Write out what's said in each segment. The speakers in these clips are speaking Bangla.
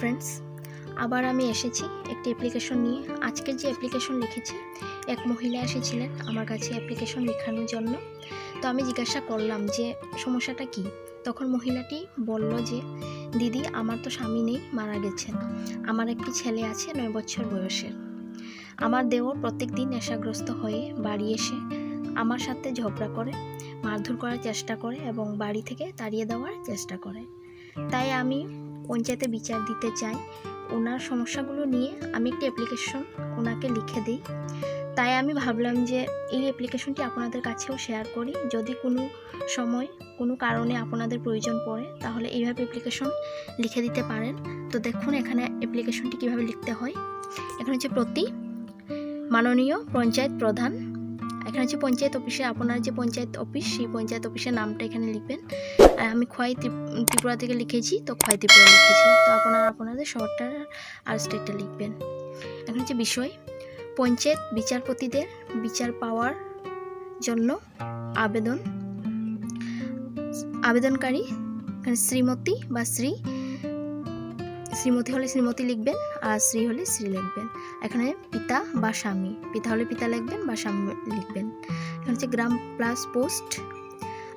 ফ্রেন্ডস আবার আমি এসেছি একটি অ্যাপ্লিকেশন নিয়ে। আজকে যে অ্যাপ্লিকেশন লিখেছি, এক মহিলা এসেছিলেন আমার কাছে অ্যাপ্লিকেশন লেখানোর জন্য। তো আমি জিজ্ঞাসা করলাম যে, সমস্যাটা কি? তখন মহিলাটি বলল যে, দিদি, আমার তো স্বামী নেই, মারা গেছেন। আমার একটি ছেলে আছে, নয় বছর বয়সের আমার দেওর প্রত্যেক দিন নেশাগ্রস্ত হয়ে বাড়ি এসে আমার সাথে ঝগড়া করে, মারধর করার চেষ্টা করে এবং বাড়ি থেকে তাড়িয়ে দেওয়ার চেষ্টা করে। তাই আমি পঞ্চায়েতে বিচার দিতে চাই, ওনার সমস্যাগুলো নিয়ে আমি একটি অ্যাপ্লিকেশন ওনাকে লিখে দিই। তাই আমি ভাবলাম যে এই অ্যাপ্লিকেশনটি আপনাদের কাছেও শেয়ার করি। যদি কোনো সময় কোনো কারণে আপনাদের প্রয়োজন পড়ে, তাহলে এইভাবে অ্যাপ্লিকেশন লিখে দিতে পারেন। তো দেখুন এখানে অ্যাপ্লিকেশনটি কীভাবে লিখতে হয়। এখানে হচ্ছে প্রতি মাননীয় পঞ্চায়েত প্রধান এখানে হচ্ছে পঞ্চায়েত অফিসে, আপনার যে পঞ্চায়েত অফিস, সেই পঞ্চায়েত অফিসের নামটা এখানে লিখবেন। আর আমি খোয়াই ত্রিপুরা থেকে লিখেছি, তো খোয়াই ত্রিপুরা লিখেছি। তো আপনারা আপনাদের শহরটা আর স্টেটটা লিখবেন। এখন হচ্ছে বিষয়, পঞ্চায়েত বিচারপতিদের বিচার পাওয়ার জন্য আবেদন, আবেদনকারী এখানে শ্রীমতী বা শ্রী শ্রীমতী হলে শ্রীমতী লিখবেন আর শ্রী হলে শ্রী লিখবেন। এখানে পিতা বা স্বামী। পিতা হলে পিতা লিখবেন বা স্বামী লিখবেন। এখানে হচ্ছে গ্রাম প্লাস পোস্ট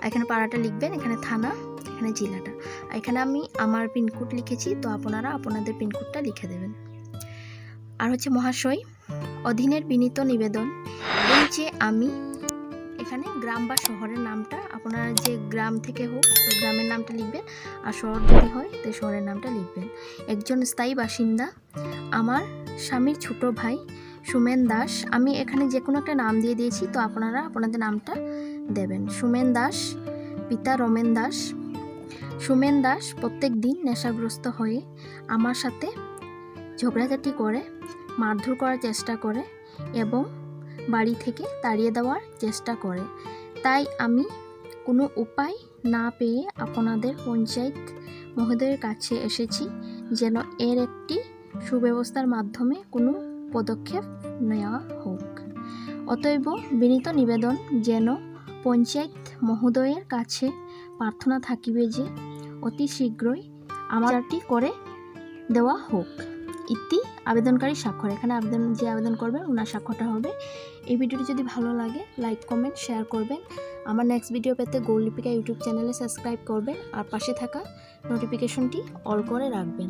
এখানে পাড়াটা লিখবেন, এখানে থানা, এখানে জেলাটা। এখানে আমি আমার পিনকোড লিখেছি, তো আপনারা আপনাদের পিনকোডটা লিখে দেবেন। আর হচ্ছে মহাশয়, অধীনের বিনীত নিবেদন। এই যে আমি এখানে গ্রাম বা শহরের নামটা, আপনারা যে গ্রাম থেকে হোক, তো গ্রামের নামটা লিখবেন আর শহর যদি হয়, তো শহরের নামটা লিখবেন। একজন স্থায়ী বাসিন্দা, আমার স্বামীর ছোট ভাই সুমেন দাস। আমি এখানে যে কোনো একটা নাম দিয়ে দিয়েছি, তো আপনারা আপনাদের নামটা দেবেন। সুমেন দাস, পিতা রমেন দাস। সুমেন দাস প্রত্যেক দিন নেশাগ্রস্ত হয়ে আমার সাথে ঝগড়াঝাটি করে, মারধর করার চেষ্টা করে এবং বাড়ি থেকে তাড়িয়ে দেওয়ার চেষ্টা করে। তাই আমি কোনো উপায় না পেয়ে আপনাদের পঞ্চায়েত মহোদয়ের কাছে এসেছি যেন এর একটি সুব্যবস্থার মাধ্যমে কোনো পদক্ষেপ নেওয়া হোক। অতএব বিনীত নিবেদন যেন পঞ্চায়েত মহোদয়ের কাছে প্রার্থনা থাকিবে যে অতি শীঘ্রই আমারটি করে দেওয়া হোক। ইতি, আবেদনকারী স্বাক্ষর। এখানে আবেদন, যে আবেদন করবেন ওনার স্বাক্ষরটা হবে। এই ভিডিওটি যদি ভালো লাগে, লাইক, কমেন্ট, শেয়ার করবেন। আমার নেক্সট ভিডিও পেতে গৌরলিপিকা ইউটিউব চ্যানেলে সাবস্ক্রাইব করবেন। আর পাশে থাকা নোটিফিকেশনটি অল করে রাখবেন।